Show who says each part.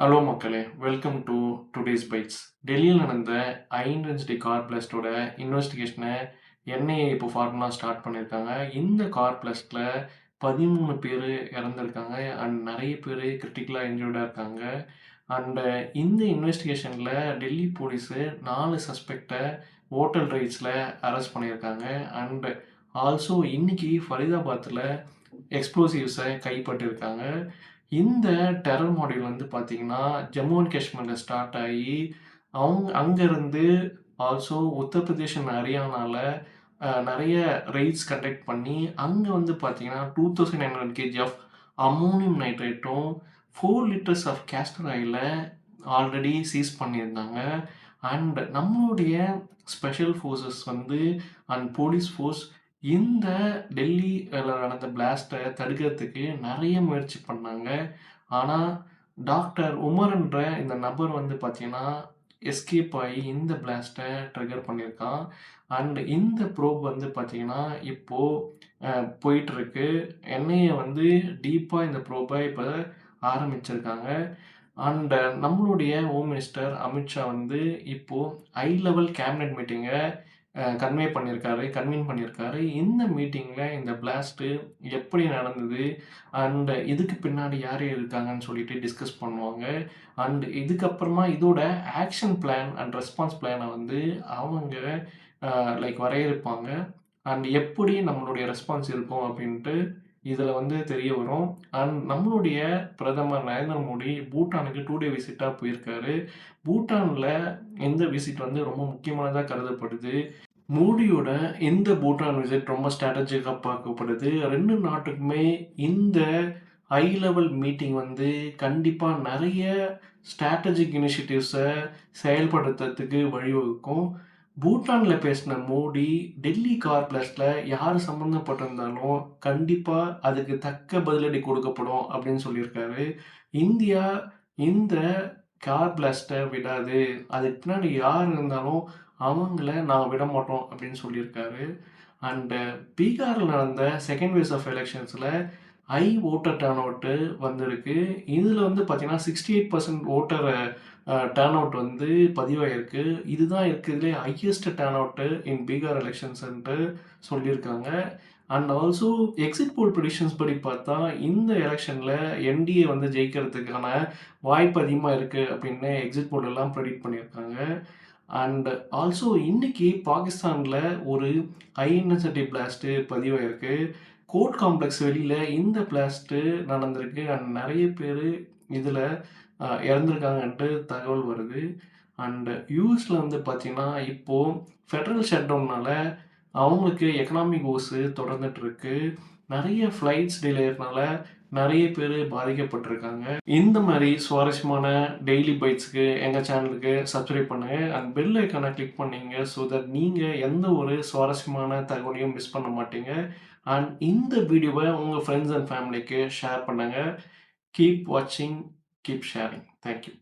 Speaker 1: Hello மக்களே. Welcome to today's bytes டெல்லியில் நடந்த ஐடென்சிட்டி கார் பிளஸ்டோட இன்வெஸ்டிகேஷனை என்ஐஏ இப்போ ஃபார்முலா ஸ்டார்ட் பண்ணியிருக்காங்க. இந்த கார் பிளஸ்டில் பதிமூணு பேர் இறந்துருக்காங்க. அண்ட் நிறைய பேர் கிரிட்டிக்கலாக இன்ஜூர்டாக இருக்காங்க. அண்டு இந்த இன்வெஸ்டிகேஷனில் டெல்லி போலீஸு நாலு சஸ்பெக்டை ஓட்டல் ரைட்ஸில் அரெஸ்ட் பண்ணியிருக்காங்க. அண்டு ஆல்சோ இன்னைக்கு ஃபரிதாபாத்தில் எக்ஸ்ப்ளோசிவ்ஸை கைப்பற்றிருக்காங்க இந்த டெரர் மாடியூல் வந்து பார்த்தீங்கன்னா ஜம்மு அண்ட் காஷ்மீரில் ஸ்டார்ட் ஆகி அவங்க அங்கேருந்து ஆல்சோ உத்தரப்பிரதேஷ் அண்ட் ஹரியானாவில் நிறைய ரைட்ஸ் கண்டக்ட் பண்ணி அங்கே வந்து பார்த்தீங்கன்னா two thousand nine hundred KG of ammonium நைட்ரேட்டும் four litres of castor ஆயில ஆல்ரெடி சீஸ் பண்ணியிருந்தாங்க. அண்ட் நம்மளுடைய ஸ்பெஷல் ஃபோர்ஸஸ் வந்து அண்ட் போலீஸ் ஃபோர்ஸ் இந்த டெல்லியில் நடந்த பிளாஸ்ட்டை தடுக்கிறதுக்கு நிறைய முயற்சி பண்ணாங்க. ஆனால் டாக்டர் உமர்ன்ற இந்த நபர் வந்து பார்த்தீங்கன்னா எஸ்கேப் ஆகி இந்த பிளாஸ்ட்டை ட்ரிகர் பண்ணியிருக்கான். அண்ட் இந்த ப்ரோப் வந்து பார்த்தீங்கன்னா இப்போது போயிட்டுருக்கு. என்ஐஏ வந்து டீப்பாக இந்த ப்ரோப்பை இப்போ ஆரம்பிச்சிருக்காங்க. அண்ட் நம்மளுடைய ஹோம் மினிஸ்டர் அமித்ஷா வந்து இப்போது ஹை லெவல் கேபினட் மீட்டிங்கை கன்வே பண்ணியிருக்காரு கன்வீன் பண்ணியிருக்காரு இந்த மீட்டிங்கில் இந்த பிளாஸ்ட்டு எப்படி நடந்தது? அண்ட் இதுக்கு பின்னாடி யார் இருக்காங்கன்னு சொல்லிட்டு டிஸ்கஸ் பண்ணுவாங்க. அண்ட் இதுக்கப்புறமா இதோட ஆக்ஷன் பிளான் அண்ட் ரெஸ்பான்ஸ் பிளானை வந்து அவங்க லைக் வரையறுப்பாங்க. அண்ட் எப்படி நம்மளுடைய ரெஸ்பான்ஸ் இருக்கும் அப்படின்ட்டு இதில் வந்து தெரிய வரும். அண்ட் நம்மளுடைய பிரதமர் நரேந்திர மோடி பூட்டானுக்கு டூ டே விசிட்டாக போயிருக்காரு. பூட்டானில் இந்த விசிட் வந்து ரொம்ப முக்கியமானதாக கருதப்படுது. மோடியோட இந்த பூட்டான் விசிட் ரொம்ப ஸ்ட்ராட்டஜிக்காக பார்க்கப்படுது. ரெண்டு நாட்டுக்குமே இந்த ஹை லெவல் மீட்டிங் வந்து கண்டிப்பாக நிறைய ஸ்ட்ராட்டஜிக் இனிஷியேட்டிவ்ஸை செயல்படுத்துறதுக்கு வழிவகுக்கும். பூட்டானில் பேசின மோடி டெல்லி கார் பிளஸில் யார் சம்மந்தப்பட்டிருந்தாலும் கண்டிப்பாக அதுக்கு தக்க பதிலடி கொடுக்கப்படும் அப்படின்னு சொல்லியிருக்காரு. இந்தியா இந்த கார் பிளாஸ்ட்டை விடாது. அதுக்கு பின்னாடி யார் இருந்தாலும் அவங்கள நான் விட மாட்டோம் அப்படின்னு சொல்லியிருக்காரு. அண்டு பீகாரில் நடந்த செகண்ட் வேஸ் ஆஃப் எலெக்ஷன்ஸில் ஐ ஓட்டர் டேர்ன் அவுட்டு வந்திருக்கு. இதில் வந்து பார்த்திங்கன்னா sixty eight percent voter turnout வந்து பதிவாயிருக்கு. இதுதான் இருக்கிறதுலே highest turnout in Bihar எலெக்ஷன்ஸ்ன்ட்டு சொல்லியிருக்காங்க. And also exit poll predictions படி பார்த்தா இந்த எலெக்ஷனில் என்டிஏ வந்து ஜெயிக்கிறதுக்கான வாய்ப்பு அதிகமாக இருக்குது அப்படின்னு எக்ஸிட் போல் எல்லாம் ப்ரெடிக்ட் பண்ணியிருக்காங்க. அண்ட் ஆல்சோ இன்னைக்கு பாகிஸ்தானில் ஒரு ஹை இன்டென்சிட்டி பிளாஸ்ட்டு பதிவாயிருக்கு. கோர்ட் காம்ப்ளெக்ஸ் வெளியில் இந்த பிளாஸ்ட்டு நடந்திருக்கு. அண்ட் நிறைய பேர் இதில் இறந்துருக்காங்கன்ட்டு தகவல் வருது. அண்ட் யூஎஸில் வந்து பார்த்திங்கன்னா இப்போது ஃபெட்ரல் ஷட்டவுனால் அவங்களுக்கு எக்கனாமிக் ஓஸு தொடர்ந்துட்டுருக்கு. நிறைய ஃப்ளைட்ஸ் டிலேனால நிறைய பேர் பாதிக்கப்பட்டிருக்காங்க. இந்த மாதிரி சுவாரஸ்யமான டெய்லி பைட்ஸ்க்கு எங்கள் சேனலுக்கு சப்ஸ்கிரைப் பண்ணுங்கள் அண்ட் பெல் ஐக்கானை கிளிக் பண்ணீங்க ஸோ தட் நீங்கள் எந்த ஒரு சுவாரஸ்யமான தகவலையும் மிஸ் பண்ண மாட்டீங்க. அண்ட் இந்த வீடியோவை உங்கள் ஃப்ரெண்ட்ஸ் அண்ட் ஃபேமிலிக்கு ஷேர் பண்ணுங்கள் கீப் வாட்சிங் கீப் ஷேரிங் தேங்க்யூ